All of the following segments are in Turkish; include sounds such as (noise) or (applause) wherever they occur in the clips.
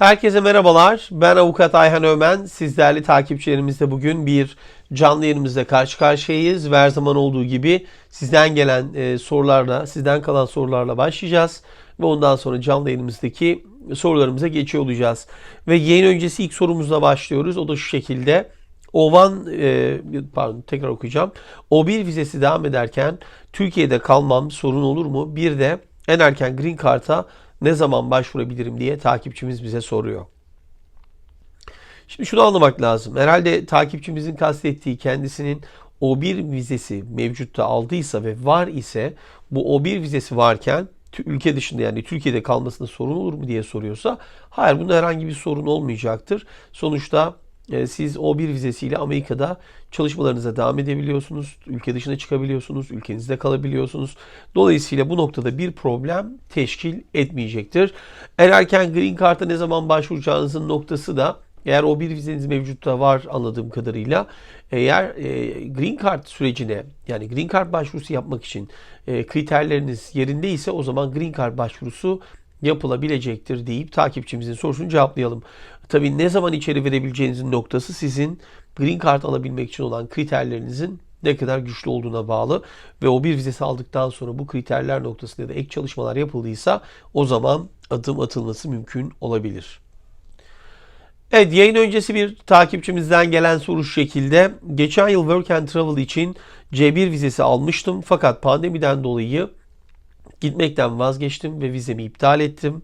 Herkese merhabalar. Ben avukat Ayhan Ömen. Sizlerle takipçilerimizle bugün bir canlı yayınımızda karşı karşıyayız. Ve her zaman olduğu gibi sizden gelen e, sorularla, sizden kalan sorularla başlayacağız. Ve ondan sonra canlı yayınımızdaki sorularımıza geçiyor olacağız. Ve yayın öncesi ilk sorumuzla başlıyoruz. O da şu şekilde. Ovan, e, pardon tekrar okuyacağım. O1 vizesi devam ederken Türkiye'de kalmam sorun olur mu? Bir de en erken Green Card'a ne zaman başvurabilirim diye takipçimiz bize soruyor. Şimdi şunu anlamak lazım. Herhalde takipçimizin kastettiği kendisinin O1 vizesi mevcutta aldıysa ve var ise bu O1 vizesi varken ülke dışında yani Türkiye'de kalmasında sorun olur mu diye soruyorsa hayır bunda herhangi bir sorun olmayacaktır. Sonuçta siz O1 vizesiyle Amerika'da çalışmalarınıza devam edebiliyorsunuz. Ülke dışına çıkabiliyorsunuz. Ülkenizde kalabiliyorsunuz. Dolayısıyla bu noktada bir problem teşkil etmeyecektir. En erken Green Card'a ne zaman başvuracağınızın noktası da eğer o bir vizeniz mevcutta var anladığım kadarıyla eğer e, Green Card sürecine yani Green Card başvurusu yapmak için e, kriterleriniz yerindeyse o zaman Green Card başvurusu yapılabilecektir deyip takipçimizin sorusunu cevaplayalım. Tabii ne zaman içeri verebileceğinizin noktası sizin Green Card alabilmek için olan kriterlerinizin ne kadar güçlü olduğuna bağlı ve o bir vizesi aldıktan sonra bu kriterler noktasında da ek çalışmalar yapıldıysa o zaman adım atılması mümkün olabilir. Evet yayın öncesi bir takipçimizden gelen soru şu şekilde. Geçen yıl Work and Travel için C1 vizesi almıştım fakat pandemiden dolayı gitmekten vazgeçtim ve vizemi iptal ettim.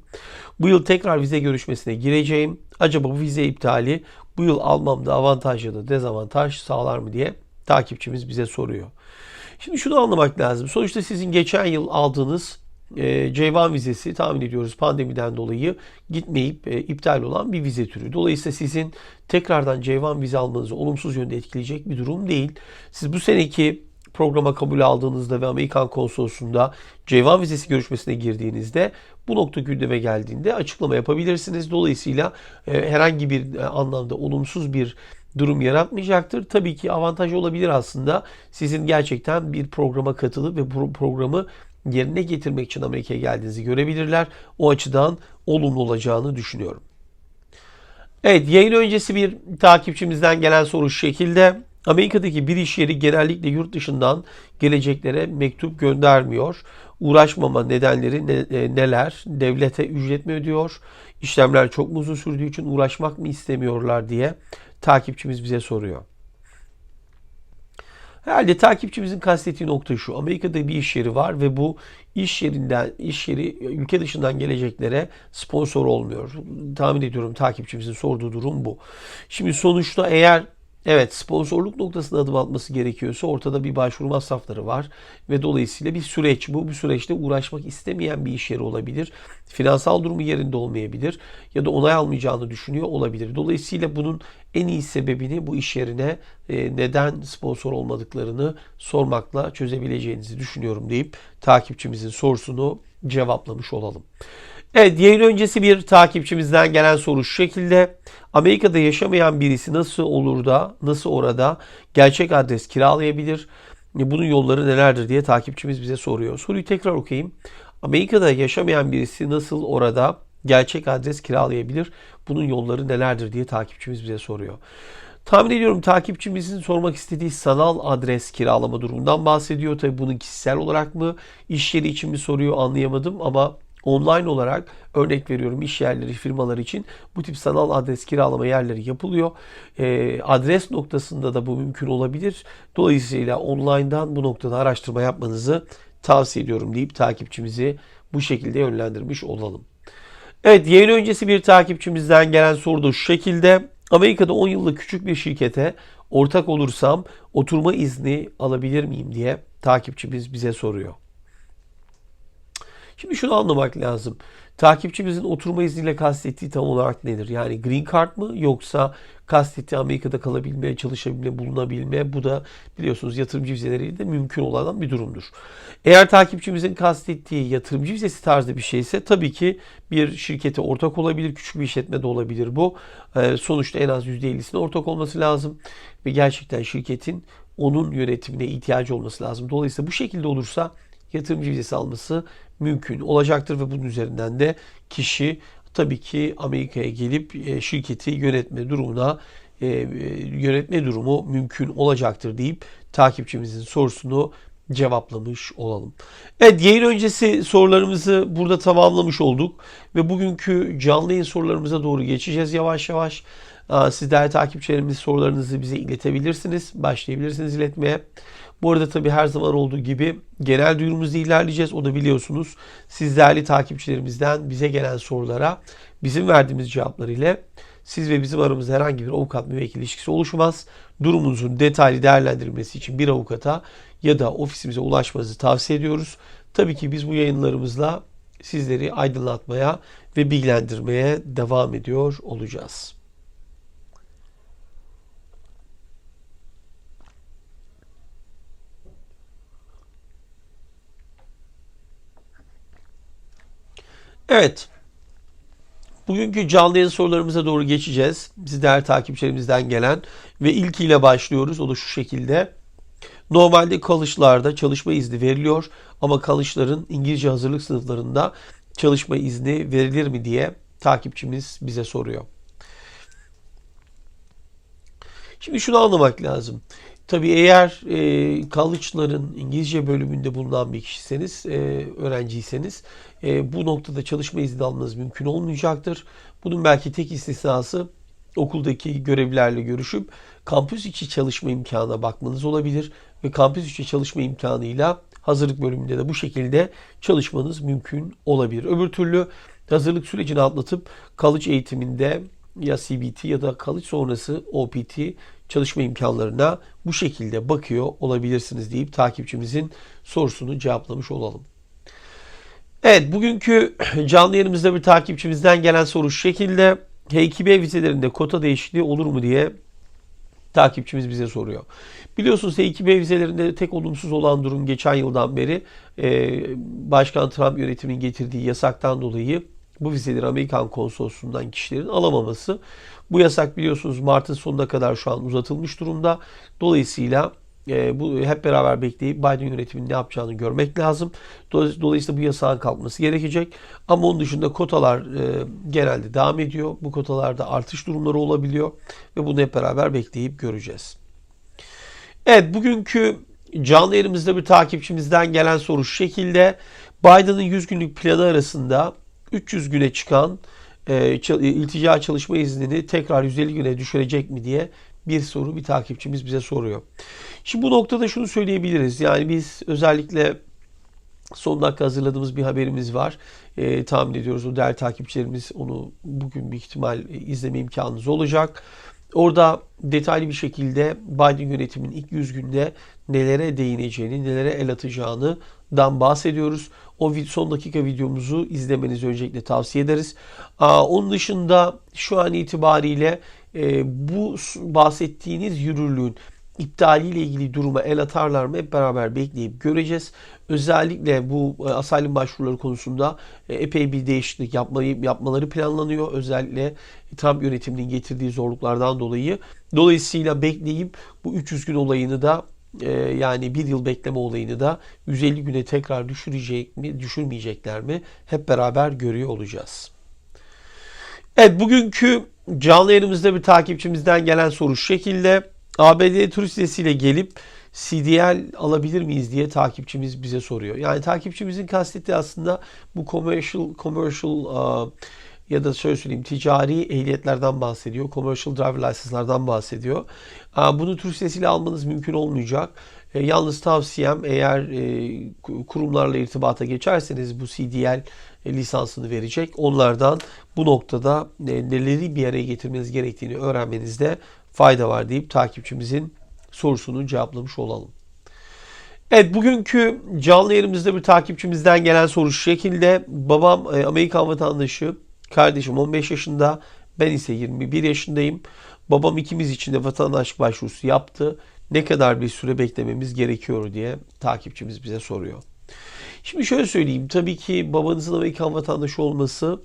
Bu yıl tekrar vize görüşmesine gireceğim. Acaba bu vize iptali bu yıl almamda avantaj ya da dezavantaj sağlar mı diye takipçimiz bize soruyor. Şimdi şunu anlamak lazım. Sonuçta sizin geçen yıl aldığınız e, C1 vizesi tahmin ediyoruz pandemiden dolayı gitmeyip e, iptal olan bir vize türü. Dolayısıyla sizin tekrardan C1 vize almanızı olumsuz yönde etkileyecek bir durum değil. Siz bu seneki programa kabul aldığınızda ve Amerikan konsolosluğunda C1 vizesi görüşmesine girdiğinizde bu nokta gündeme geldiğinde açıklama yapabilirsiniz. Dolayısıyla e, herhangi bir e, anlamda olumsuz bir durum yaratmayacaktır. Tabii ki avantaj olabilir aslında. Sizin gerçekten bir programa katılıp ve bu programı yerine getirmek için Amerika'ya geldiğinizi görebilirler. O açıdan olumlu olacağını düşünüyorum. Evet yayın öncesi bir takipçimizden gelen soru şu şekilde. Amerika'daki bir iş yeri genellikle yurt dışından geleceklere mektup göndermiyor. Uğraşmama nedenleri ne, e, neler? Devlete ücret mi ödüyor? İşlemler çok mu uzun sürdüğü için uğraşmak mı istemiyorlar diye takipçimiz bize soruyor. Herhalde takipçimizin kastettiği nokta şu. Amerika'da bir iş yeri var ve bu iş yerinden, iş yeri ülke dışından geleceklere sponsor olmuyor. Tahmin ediyorum takipçimizin sorduğu durum bu. Şimdi sonuçta eğer Evet sponsorluk noktasında adım atması gerekiyorsa ortada bir başvuru masrafları var ve dolayısıyla bir süreç bu. Bu süreçte uğraşmak istemeyen bir iş yeri olabilir. Finansal durumu yerinde olmayabilir ya da onay almayacağını düşünüyor olabilir. Dolayısıyla bunun en iyi sebebini bu iş yerine e, neden sponsor olmadıklarını sormakla çözebileceğinizi düşünüyorum deyip takipçimizin sorusunu cevaplamış olalım. Evet yayın öncesi bir takipçimizden gelen soru şu şekilde. Amerika'da yaşamayan birisi nasıl olur da nasıl orada gerçek adres kiralayabilir? Bunun yolları nelerdir diye takipçimiz bize soruyor. Soruyu tekrar okuyayım. Amerika'da yaşamayan birisi nasıl orada gerçek adres kiralayabilir? Bunun yolları nelerdir diye takipçimiz bize soruyor. Tahmin ediyorum takipçimizin sormak istediği sanal adres kiralama durumundan bahsediyor. Tabi bunun kişisel olarak mı, iş yeri için mi soruyor anlayamadım ama online olarak örnek veriyorum iş yerleri, firmalar için bu tip sanal adres kiralama yerleri yapılıyor. E, adres noktasında da bu mümkün olabilir. Dolayısıyla online'dan bu noktada araştırma yapmanızı tavsiye ediyorum deyip takipçimizi bu şekilde yönlendirmiş olalım. Evet yayın öncesi bir takipçimizden gelen soru da şu şekilde. Amerika'da 10 yıllık küçük bir şirkete ortak olursam oturma izni alabilir miyim diye takipçimiz bize soruyor. Şimdi şunu anlamak lazım. Takipçimizin oturma izniyle kastettiği tam olarak nedir? Yani green card mı yoksa kastettiği Amerika'da kalabilme, çalışabilme, bulunabilme bu da biliyorsunuz yatırımcı vizeleriyle de mümkün olan bir durumdur. Eğer takipçimizin kastettiği yatırımcı vizesi tarzı bir şeyse tabii ki bir şirkete ortak olabilir, küçük bir işletme de olabilir bu. Ee, sonuçta en az %50'sine ortak olması lazım ve gerçekten şirketin onun yönetimine ihtiyacı olması lazım. Dolayısıyla bu şekilde olursa yatırımcı vizesi alması mümkün olacaktır ve bunun üzerinden de kişi tabii ki Amerika'ya gelip e, şirketi yönetme durumuna e, e, yönetme durumu mümkün olacaktır deyip takipçimizin sorusunu cevaplamış olalım. Evet yayın öncesi sorularımızı burada tamamlamış olduk ve bugünkü canlı yayın sorularımıza doğru geçeceğiz yavaş yavaş. Siz değerli takipçilerimiz sorularınızı bize iletebilirsiniz. Başlayabilirsiniz iletmeye. Bu arada tabii her zaman olduğu gibi genel duyurumuzda ilerleyeceğiz. O da biliyorsunuz siz değerli takipçilerimizden bize gelen sorulara bizim verdiğimiz cevaplar ile siz ve bizim aramızda herhangi bir avukat müvekkil ilişkisi oluşmaz. Durumunuzun detaylı değerlendirilmesi için bir avukata ya da ofisimize ulaşmanızı tavsiye ediyoruz. Tabii ki biz bu yayınlarımızla sizleri aydınlatmaya ve bilgilendirmeye devam ediyor olacağız. Evet. Bugünkü canlı yayın sorularımıza doğru geçeceğiz. Bizi değerli takipçilerimizden gelen ve ilkiyle başlıyoruz. O da şu şekilde. Normalde kalışlarda çalışma izni veriliyor ama kalışların İngilizce hazırlık sınıflarında çalışma izni verilir mi diye takipçimiz bize soruyor. Şimdi şunu anlamak lazım. Tabii eğer e, college'ların İngilizce bölümünde bulunan bir kişiseniz, e, öğrenciyseniz e, bu noktada çalışma izni almanız mümkün olmayacaktır. Bunun belki tek istisnası okuldaki görevlilerle görüşüp kampüs içi çalışma imkanına bakmanız olabilir ve kampüs içi çalışma imkanıyla hazırlık bölümünde de bu şekilde çalışmanız mümkün olabilir. Öbür türlü hazırlık sürecini atlatıp college eğitiminde ya CBT ya da college sonrası OPT çalışma imkanlarına bu şekilde bakıyor olabilirsiniz deyip takipçimizin sorusunu cevaplamış olalım. Evet bugünkü (clears throat) canlı yayınımızda bir takipçimizden gelen soru şu şekilde. H2B vizelerinde kota değişikliği olur mu diye takipçimiz bize soruyor. Biliyorsunuz H2B vizelerinde tek olumsuz olan durum geçen yıldan beri Başkan Trump yönetiminin getirdiği yasaktan dolayı bu vizeleri Amerikan konsolosluğundan kişilerin alamaması. Bu yasak biliyorsunuz Mart'ın sonuna kadar şu an uzatılmış durumda. Dolayısıyla e, bu hep beraber bekleyip Biden yönetiminin ne yapacağını görmek lazım. Dolayısıyla bu yasağın kalkması gerekecek. Ama onun dışında kotalar e, genelde devam ediyor. Bu kotalarda artış durumları olabiliyor ve bunu hep beraber bekleyip göreceğiz. Evet bugünkü canlı yayınımızda bir takipçimizden gelen soru şu şekilde. Biden'ın 100 günlük planı arasında 300 güne çıkan e, iltica çalışma iznini tekrar 150 güne düşürecek mi diye bir soru bir takipçimiz bize soruyor. Şimdi bu noktada şunu söyleyebiliriz. Yani biz özellikle son dakika hazırladığımız bir haberimiz var. E, tahmin ediyoruz o değerli takipçilerimiz onu bugün bir ihtimal izleme imkanınız olacak. Orada detaylı bir şekilde Biden yönetiminin ilk 100 günde nelere değineceğini, nelere el atacağını dan bahsediyoruz. O son dakika videomuzu izlemenizi öncelikle tavsiye ederiz. Onun dışında şu an itibariyle e, bu bahsettiğiniz yürürlüğün iptaliyle ilgili duruma el atarlar mı hep beraber bekleyip göreceğiz. Özellikle bu e, başvuruları konusunda e, epey bir değişiklik yapmayı, yapmaları planlanıyor. Özellikle Trump yönetiminin getirdiği zorluklardan dolayı. Dolayısıyla bekleyip bu 300 gün olayını da e, yani bir yıl bekleme olayını da 150 güne tekrar düşürecek mi, düşürmeyecekler mi hep beraber görüyor olacağız. Evet bugünkü canlı yayınımızda bir takipçimizden gelen soru şu şekilde. ABD turist vizesiyle gelip CDL alabilir miyiz diye takipçimiz bize soruyor. Yani takipçimizin kastettiği aslında bu commercial commercial uh, ya da şöyle söyleyeyim ticari ehliyetlerden bahsediyor. Commercial driver license'lardan bahsediyor. Bunu turist vizesiyle almanız mümkün olmayacak. E, yalnız tavsiyem eğer e, kurumlarla irtibata geçerseniz bu CDL e, lisansını verecek. Onlardan bu noktada neleri bir araya getirmeniz gerektiğini öğrenmenizde fayda var deyip takipçimizin sorusunu cevaplamış olalım. Evet bugünkü canlı yerimizde bir takipçimizden gelen soru şu şekilde. Babam Amerikan vatandaşı, kardeşim 15 yaşında, ben ise 21 yaşındayım. Babam ikimiz için de vatandaşlık başvurusu yaptı. Ne kadar bir süre beklememiz gerekiyor diye takipçimiz bize soruyor. Şimdi şöyle söyleyeyim. Tabii ki babanızın Amerikan vatandaşı olması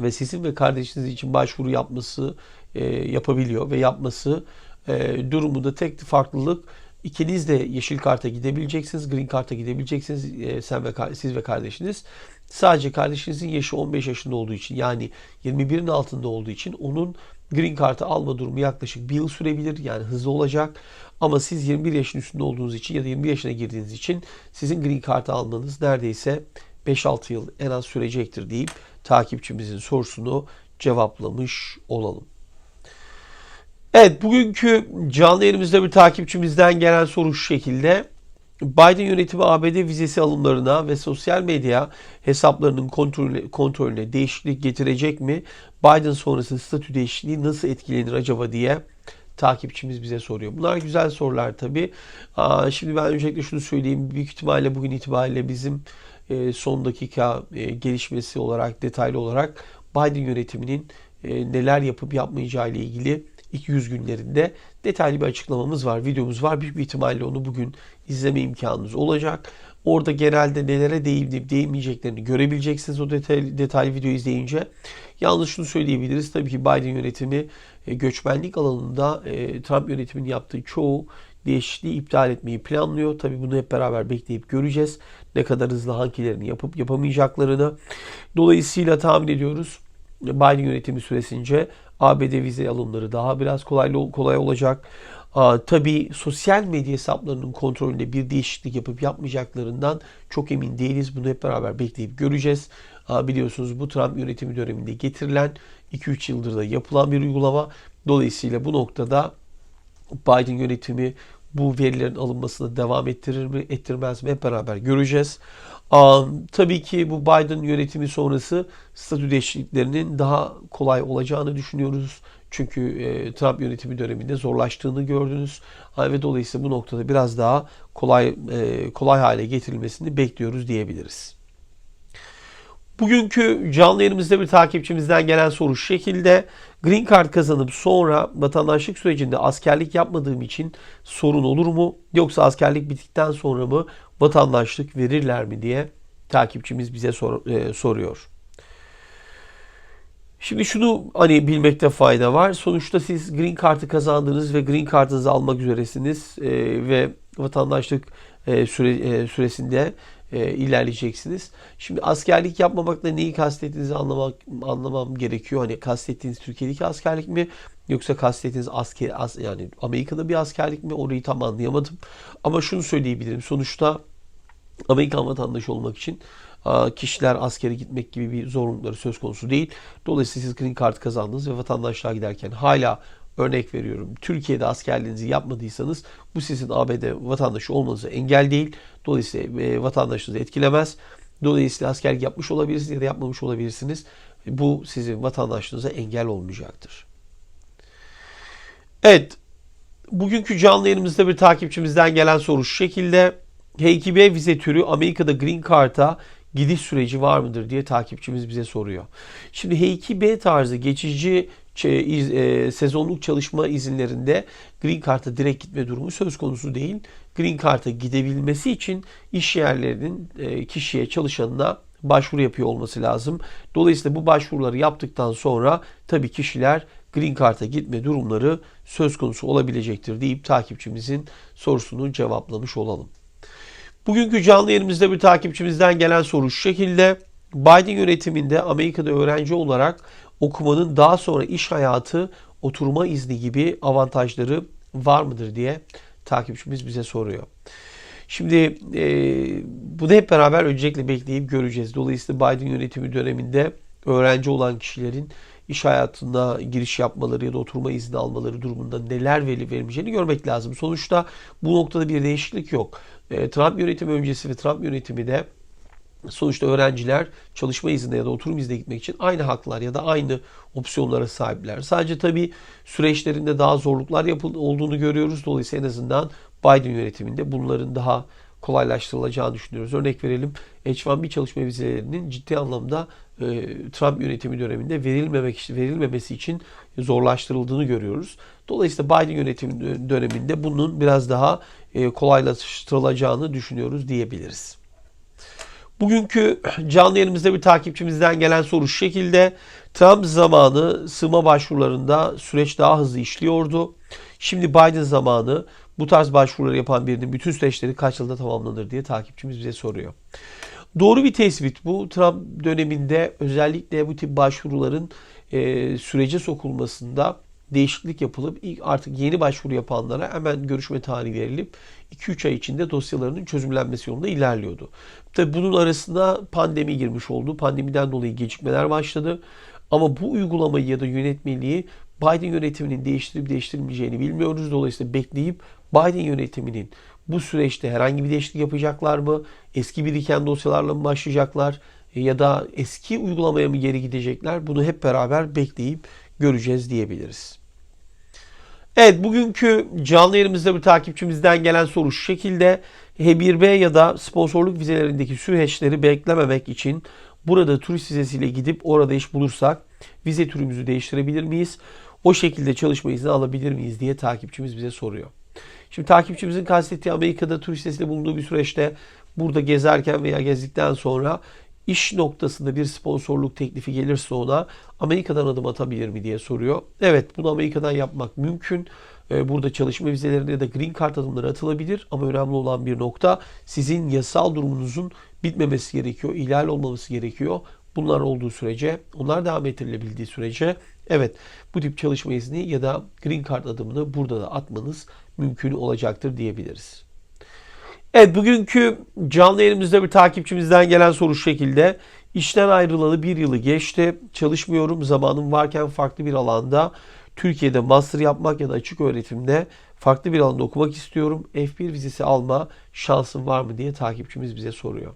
ve sizin ve kardeşiniz için başvuru yapması e, yapabiliyor ve yapması e, durumunda tek farklılık İkiniz de yeşil karta gidebileceksiniz, green karta gidebileceksiniz e, sen ve siz ve kardeşiniz. Sadece kardeşinizin yaşı 15 yaşında olduğu için yani 21'in altında olduğu için onun green kartı alma durumu yaklaşık bir yıl sürebilir. Yani hızlı olacak. Ama siz 21 yaşın üstünde olduğunuz için ya da 21 yaşına girdiğiniz için sizin green kartı almanız neredeyse 5-6 yıl en az sürecektir deyip takipçimizin sorusunu cevaplamış olalım. Evet bugünkü canlı yayınımızda bir takipçimizden gelen soru şu şekilde. Biden yönetimi ABD vizesi alımlarına ve sosyal medya hesaplarının kontrolüne, kontrolüne değişiklik getirecek mi? Biden sonrası statü değişikliği nasıl etkilenir acaba diye takipçimiz bize soruyor. Bunlar güzel sorular tabii. Şimdi ben öncelikle şunu söyleyeyim. Büyük ihtimalle bugün itibariyle bizim e, son dakika e, gelişmesi olarak, detaylı olarak Biden yönetiminin e, neler yapıp yapmayacağı ile ilgili 200 günlerinde detaylı bir açıklamamız var, videomuz var. Büyük bir ihtimalle onu bugün izleme imkanınız olacak. Orada genelde nelere değinip değinmeyeceklerini görebileceksiniz o detaylı, detaylı video izleyince. Yalnız şunu söyleyebiliriz. Tabii ki Biden yönetimi e, göçmenlik alanında e, Trump yönetiminin yaptığı çoğu değişikliği iptal etmeyi planlıyor. Tabii bunu hep beraber bekleyip göreceğiz. Ne kadar hızlı hangilerini yapıp yapamayacaklarını. Dolayısıyla tahmin ediyoruz Biden yönetimi süresince ABD vize alımları daha biraz kolay kolay olacak. Tabii sosyal medya hesaplarının kontrolünde bir değişiklik yapıp yapmayacaklarından çok emin değiliz. Bunu hep beraber bekleyip göreceğiz. Biliyorsunuz bu Trump yönetimi döneminde getirilen 2-3 yıldır da yapılan bir uygulama. Dolayısıyla bu noktada Biden yönetimi bu verilerin alınmasına devam ettirir mi, ettirmez mi hep beraber göreceğiz. Tabii ki bu Biden yönetimi sonrası statü değişikliklerinin daha kolay olacağını düşünüyoruz. Çünkü e, Trump yönetimi döneminde zorlaştığını gördünüz. Ve dolayısıyla bu noktada biraz daha kolay e, kolay hale getirilmesini bekliyoruz diyebiliriz. Bugünkü canlı yayınımızda bir takipçimizden gelen soru şu şekilde. Green Card kazanıp sonra vatandaşlık sürecinde askerlik yapmadığım için sorun olur mu? Yoksa askerlik bittikten sonra mı vatandaşlık verirler mi diye takipçimiz bize sor, e, soruyor. Şimdi şunu hani bilmekte fayda var. Sonuçta siz Green Card'ı kazandınız ve Green Card'ınızı almak üzeresiniz e, ve vatandaşlık e, süre, e, süresinde e, ilerleyeceksiniz. Şimdi askerlik yapmamakla neyi kastettiğinizi anlamak anlamam gerekiyor. Hani kastettiğiniz Türkiye'deki askerlik mi yoksa kastettiğiniz asker as, yani Amerika'da bir askerlik mi? Orayı tam anlayamadım. Ama şunu söyleyebilirim. Sonuçta Amerikan vatandaşı olmak için kişiler askere gitmek gibi bir zorunlulukları söz konusu değil. Dolayısıyla siz green card kazandınız ve vatandaşlığa giderken hala örnek veriyorum Türkiye'de askerliğinizi yapmadıysanız bu sizin ABD vatandaşı olmanıza engel değil. Dolayısıyla e, etkilemez. Dolayısıyla askerlik yapmış olabilirsiniz ya da yapmamış olabilirsiniz. Bu sizin vatandaşlığınıza engel olmayacaktır. Evet. Bugünkü canlı yayınımızda bir takipçimizden gelen soru şu şekilde. H2B vize türü Amerika'da Green Card'a gidiş süreci var mıdır diye takipçimiz bize soruyor. Şimdi H2B tarzı geçici sezonluk çalışma izinlerinde Green Card'a direkt gitme durumu söz konusu değil. Green Card'a gidebilmesi için iş yerlerinin e, kişiye, çalışanına başvuru yapıyor olması lazım. Dolayısıyla bu başvuruları yaptıktan sonra tabii kişiler Green Card'a gitme durumları söz konusu olabilecektir deyip takipçimizin sorusunu cevaplamış olalım. Bugünkü canlı yerimizde bir takipçimizden gelen soru şu şekilde. Biden yönetiminde Amerika'da öğrenci olarak okumanın daha sonra iş hayatı, oturma izni gibi avantajları var mıdır diye takipçimiz bize soruyor. Şimdi e, bunu hep beraber öncelikle bekleyip göreceğiz. Dolayısıyla Biden yönetimi döneminde öğrenci olan kişilerin iş hayatına giriş yapmaları ya da oturma izni almaları durumunda neler verili verilmeyeceğini görmek lazım. Sonuçta bu noktada bir değişiklik yok. E, Trump yönetimi öncesi ve Trump yönetimi de sonuçta öğrenciler çalışma iznine ya da oturum iznine gitmek için aynı haklar ya da aynı opsiyonlara sahipler. Sadece tabii süreçlerinde daha zorluklar yapıldı, olduğunu görüyoruz. Dolayısıyla en azından Biden yönetiminde bunların daha kolaylaştırılacağını düşünüyoruz. Örnek verelim H1B çalışma vizelerinin ciddi anlamda e, Trump yönetimi döneminde verilmemek verilmemesi için zorlaştırıldığını görüyoruz. Dolayısıyla Biden yönetimi döneminde bunun biraz daha e, kolaylaştırılacağını düşünüyoruz diyebiliriz. Bugünkü canlı yayınımızda bir takipçimizden gelen soru şu şekilde. Trump zamanı sığma başvurularında süreç daha hızlı işliyordu. Şimdi Biden zamanı bu tarz başvuruları yapan birinin bütün süreçleri kaç yılda tamamlanır diye takipçimiz bize soruyor. Doğru bir tespit bu. Trump döneminde özellikle bu tip başvuruların e, sürece sokulmasında değişiklik yapılıp artık yeni başvuru yapanlara hemen görüşme tarihi verilip 2-3 ay içinde dosyalarının çözümlenmesi yolunda ilerliyordu. Tabi bunun arasında pandemi girmiş oldu. Pandemiden dolayı gecikmeler başladı. Ama bu uygulamayı ya da yönetmeliği Biden yönetiminin değiştirip değiştirmeyeceğini bilmiyoruz. Dolayısıyla bekleyip Biden yönetiminin bu süreçte herhangi bir değişiklik yapacaklar mı? Eski biriken dosyalarla mı başlayacaklar? Ya da eski uygulamaya mı geri gidecekler? Bunu hep beraber bekleyip göreceğiz diyebiliriz. Evet bugünkü canlı yayınımızda bir takipçimizden gelen soru şu şekilde. H1B ya da sponsorluk vizelerindeki süreçleri beklememek için burada turist vizesiyle gidip orada iş bulursak vize türümüzü değiştirebilir miyiz? O şekilde çalışma izni alabilir miyiz diye takipçimiz bize soruyor. Şimdi takipçimizin kastettiği Amerika'da turist vizesiyle bulunduğu bir süreçte burada gezerken veya gezdikten sonra iş noktasında bir sponsorluk teklifi gelirse ona Amerika'dan adım atabilir mi diye soruyor. Evet bunu Amerika'dan yapmak mümkün. Ee, burada çalışma vizelerine ya da green card adımları atılabilir ama önemli olan bir nokta sizin yasal durumunuzun bitmemesi gerekiyor, ihlal olmaması gerekiyor. Bunlar olduğu sürece, onlar devam ettirilebildiği sürece evet bu tip çalışma izni ya da green card adımını burada da atmanız mümkün olacaktır diyebiliriz. Evet bugünkü canlı yayınımızda bir takipçimizden gelen soru şu şekilde. İşten ayrılalı bir yılı geçti. Çalışmıyorum. Zamanım varken farklı bir alanda Türkiye'de master yapmak ya da açık öğretimde farklı bir alanda okumak istiyorum. F1 vizesi alma şansım var mı diye takipçimiz bize soruyor.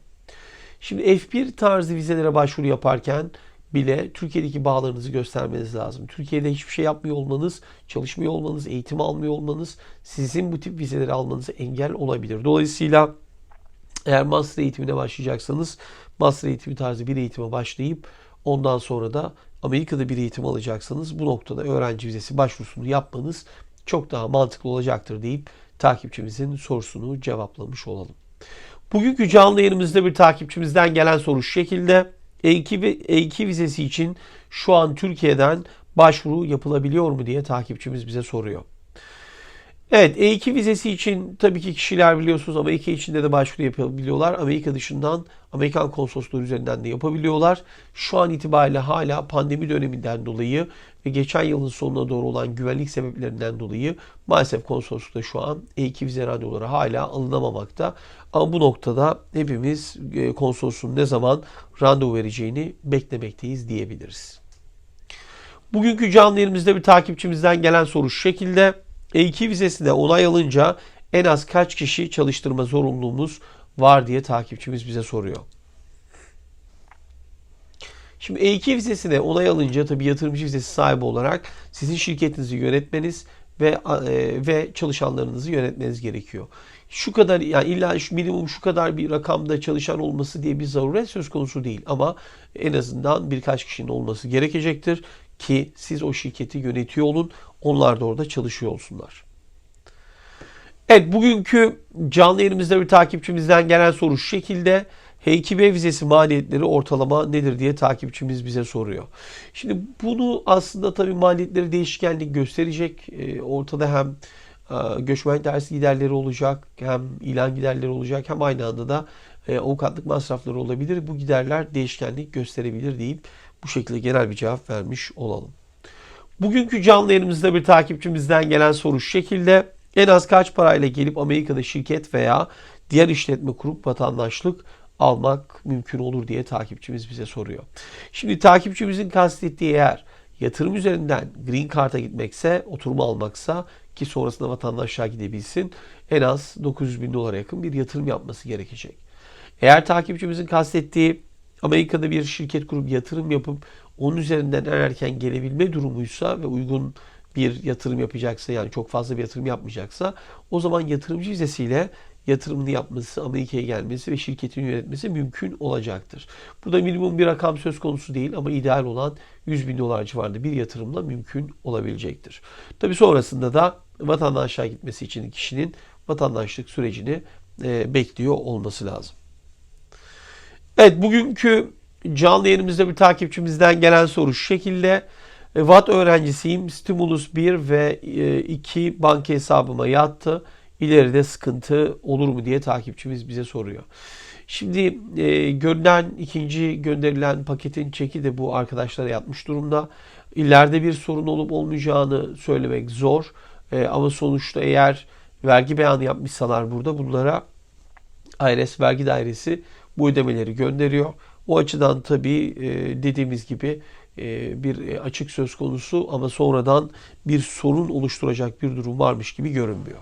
Şimdi F1 tarzı vizelere başvuru yaparken bile Türkiye'deki bağlarınızı göstermeniz lazım. Türkiye'de hiçbir şey yapmıyor olmanız, çalışmıyor olmanız, eğitim almıyor olmanız sizin bu tip vizeleri almanıza engel olabilir. Dolayısıyla eğer master eğitimine başlayacaksanız master eğitimi tarzı bir eğitime başlayıp ondan sonra da Amerika'da bir eğitim alacaksanız bu noktada öğrenci vizesi başvurusunu yapmanız çok daha mantıklı olacaktır deyip takipçimizin sorusunu cevaplamış olalım. Bugünkü canlı yayınımızda bir takipçimizden gelen soru şu şekilde. E2, ve E2 vizesi için şu an Türkiye'den başvuru yapılabiliyor mu diye takipçimiz bize soruyor. Evet E2 vizesi için tabii ki kişiler biliyorsunuz Amerika içinde de başvuru yapabiliyorlar. Amerika dışından Amerikan konsolosluğu üzerinden de yapabiliyorlar. Şu an itibariyle hala pandemi döneminden dolayı ve geçen yılın sonuna doğru olan güvenlik sebeplerinden dolayı maalesef konsoloslukta şu an E2 vize randevuları hala alınamamakta. Ama bu noktada hepimiz e, konsolosluğun ne zaman randevu vereceğini beklemekteyiz diyebiliriz. Bugünkü canlı yayınımızda bir takipçimizden gelen soru şu şekilde. E2 vizesi de onay alınca en az kaç kişi çalıştırma zorunluluğumuz var diye takipçimiz bize soruyor. Şimdi E2 vizesine onay alınca tabii yatırımcı vizesi sahibi olarak sizin şirketinizi yönetmeniz ve e, ve çalışanlarınızı yönetmeniz gerekiyor. Şu kadar yani illa şu minimum şu kadar bir rakamda çalışan olması diye bir zaruret söz konusu değil ama en azından birkaç kişinin olması gerekecektir ki siz o şirketi yönetiyor olun. Onlar da orada çalışıyor olsunlar. Evet bugünkü canlı yayınımızda bir takipçimizden gelen soru şu şekilde. H2B vizesi maliyetleri ortalama nedir diye takipçimiz bize soruyor. Şimdi bunu aslında tabii maliyetleri değişkenlik gösterecek. E, ortada hem e, göçmen dersi giderleri olacak, hem ilan giderleri olacak, hem aynı anda da e, avukatlık masrafları olabilir. Bu giderler değişkenlik gösterebilir deyip bu şekilde genel bir cevap vermiş olalım. Bugünkü canlı yayınımızda bir takipçimizden gelen soru şu şekilde. En az kaç parayla gelip Amerika'da şirket veya diğer işletme kurup vatandaşlık almak mümkün olur diye takipçimiz bize soruyor. Şimdi takipçimizin kastettiği eğer yatırım üzerinden Green Card'a gitmekse, oturma almaksa ki sonrasında vatandaşlığa gidebilsin en az 900 bin dolara yakın bir yatırım yapması gerekecek. Eğer takipçimizin kastettiği Amerika'da bir şirket kurup yatırım yapıp onun üzerinden en erken gelebilme durumuysa ve uygun bir yatırım yapacaksa yani çok fazla bir yatırım yapmayacaksa o zaman yatırımcı vizesiyle yatırımını yapması, Amerika'ya gelmesi ve şirketini yönetmesi mümkün olacaktır. Burada minimum bir rakam söz konusu değil ama ideal olan 100 bin dolar civarında bir yatırımla mümkün olabilecektir. Tabi sonrasında da vatandaşlığa gitmesi için kişinin vatandaşlık sürecini e, bekliyor olması lazım. Evet bugünkü canlı yayınımızda bir takipçimizden gelen soru şu şekilde. VAT öğrencisiyim. Stimulus 1 ve 2 banka hesabıma yattı. İleride sıkıntı olur mu diye takipçimiz bize soruyor. Şimdi e, görünen ikinci gönderilen paketin çeki de bu arkadaşlara yatmış durumda. İleride bir sorun olup olmayacağını söylemek zor. E, ama sonuçta eğer vergi beyanı yapmışsalar burada bunlara IRS vergi dairesi bu ödemeleri gönderiyor. O açıdan tabii e, dediğimiz gibi e, bir açık söz konusu ama sonradan bir sorun oluşturacak bir durum varmış gibi görünmüyor.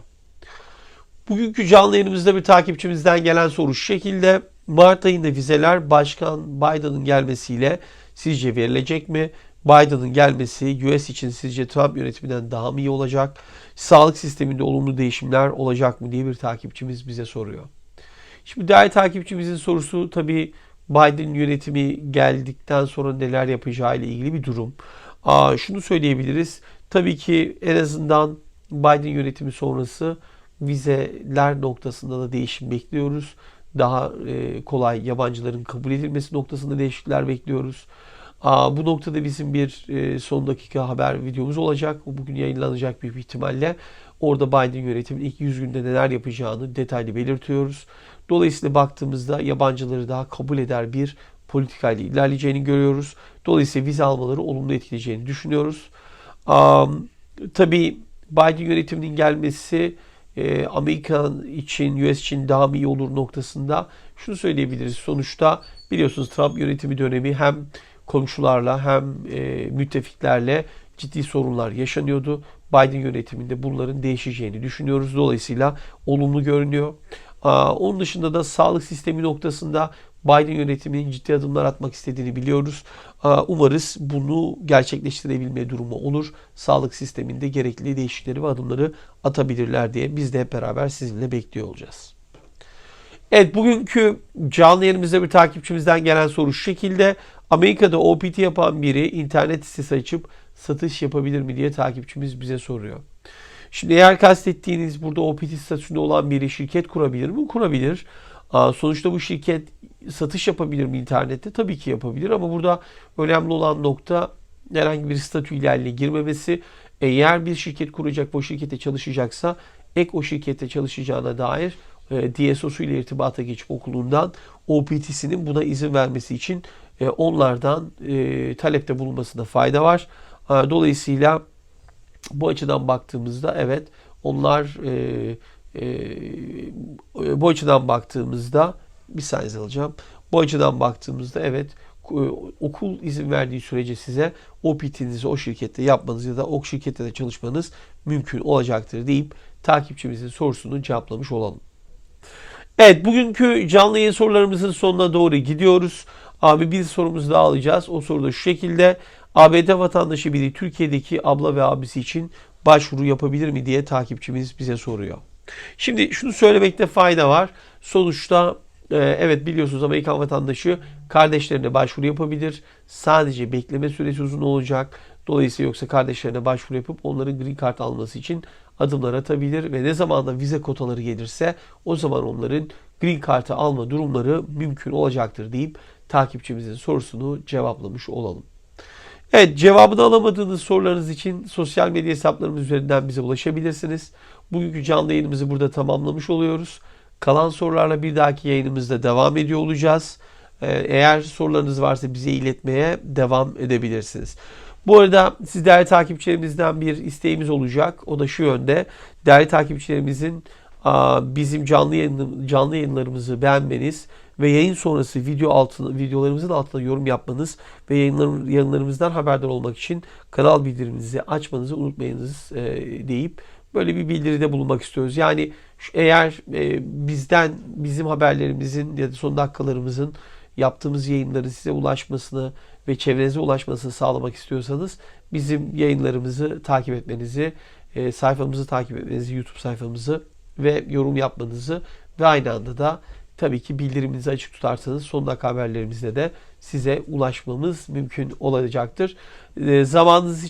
Bugünkü canlı yayınımızda bir takipçimizden gelen soru şu şekilde. Mart ayında vizeler Başkan Biden'ın gelmesiyle sizce verilecek mi? Biden'ın gelmesi US için sizce Trump yönetiminden daha mı iyi olacak? Sağlık sisteminde olumlu değişimler olacak mı diye bir takipçimiz bize soruyor. Şimdi değerli takipçimizin sorusu tabii Biden yönetimi geldikten sonra neler yapacağı ile ilgili bir durum. Aa, şunu söyleyebiliriz. Tabii ki en azından Biden yönetimi sonrası vizeler noktasında da değişim bekliyoruz. Daha e, kolay yabancıların kabul edilmesi noktasında değişiklikler bekliyoruz. Bu noktada bizim bir e, son dakika haber videomuz olacak. Bugün yayınlanacak büyük ihtimalle. Orada Biden yönetimin ilk 100 günde neler yapacağını detaylı belirtiyoruz. Dolayısıyla baktığımızda yabancıları daha kabul eder bir politikayla ilerleyeceğini görüyoruz. Dolayısıyla vize almaları olumlu etkileyeceğini düşünüyoruz. Tabii Biden yönetiminin gelmesi e, Amerika için, US için daha mı iyi olur noktasında şunu söyleyebiliriz. Sonuçta biliyorsunuz Trump yönetimi dönemi hem komşularla hem e, müttefiklerle ciddi sorunlar yaşanıyordu. Biden yönetiminde bunların değişeceğini düşünüyoruz. Dolayısıyla olumlu görünüyor. Onun dışında da sağlık sistemi noktasında Biden yönetiminin ciddi adımlar atmak istediğini biliyoruz. Umarız bunu gerçekleştirebilme durumu olur. Sağlık sisteminde gerekli değişiklikleri ve adımları atabilirler diye biz de hep beraber sizinle bekliyor olacağız. Evet bugünkü canlı yayınımızda bir takipçimizden gelen soru şu şekilde. Amerika'da OPT yapan biri internet sitesi açıp satış yapabilir mi diye takipçimiz bize soruyor. Şimdi eğer kastettiğiniz burada OPT statüsünde olan biri şirket kurabilir mi? Kurabilir. Sonuçta bu şirket satış yapabilir mi internette? Tabii ki yapabilir ama burada önemli olan nokta herhangi bir statü ilerliğe girmemesi. Eğer bir şirket kuracak o şirkete çalışacaksa ek o şirkette çalışacağına dair e, DSO'su ile irtibata geçip okulundan OPT'sinin buna izin vermesi için e, onlardan e, talepte bulunmasında fayda var. Dolayısıyla bu açıdan baktığımızda evet onlar bu açıdan baktığımızda bir saniye alacağım. Bu açıdan baktığımızda evet okul izin verdiği sürece size OPT'nizi o şirkette yapmanız ya da o şirkette de çalışmanız mümkün olacaktır deyip takipçimizin sorusunu cevaplamış olalım. Evet bugünkü canlı yayın sorularımızın sonuna doğru gidiyoruz. Abi bir sorumuz daha alacağız. O soru da şu şekilde. ABD vatandaşı biri Türkiye'deki abla ve abisi için başvuru yapabilir mi diye takipçimiz bize soruyor. Şimdi şunu söylemekte fayda var. Sonuçta e, evet biliyorsunuz Amerikan vatandaşı kardeşlerine başvuru yapabilir. Sadece bekleme süresi uzun olacak. Dolayısıyla yoksa kardeşlerine başvuru yapıp onların green card alması için adımlar atabilir ve ne zaman da vize kotaları gelirse o zaman onların green card'ı alma durumları mümkün olacaktır deyip takipçimizin sorusunu cevaplamış olalım. Evet cevabını alamadığınız sorularınız için sosyal medya hesaplarımız üzerinden bize ulaşabilirsiniz. Bugünkü canlı yayınımızı burada tamamlamış oluyoruz. Kalan sorularla bir dahaki yayınımızda devam ediyor olacağız. Ee, eğer sorularınız varsa bize iletmeye devam edebilirsiniz. Bu arada siz değerli takipçilerimizden bir isteğimiz olacak. O da şu yönde. Değerli takipçilerimizin bizim canlı yayın, canlı yayınlarımızı beğenmeniz ve yayın sonrası video altına, videolarımızın altına yorum yapmanız ve yayınlar, yayınlarımızdan haberdar olmak için kanal bildiriminizi açmanızı unutmayınız e, deyip böyle bir bildiride bulunmak istiyoruz. Yani eğer e, bizden bizim haberlerimizin ya da son dakikalarımızın yaptığımız yayınları size ulaşmasını ve çevrenize ulaşmasını sağlamak istiyorsanız bizim yayınlarımızı takip etmenizi, e, sayfamızı takip etmenizi, YouTube sayfamızı ve yorum yapmanızı ve aynı anda da tabii ki bildiriminizi açık tutarsanız son dakika haberlerimizde de size ulaşmamız mümkün olacaktır. E, zamanınız için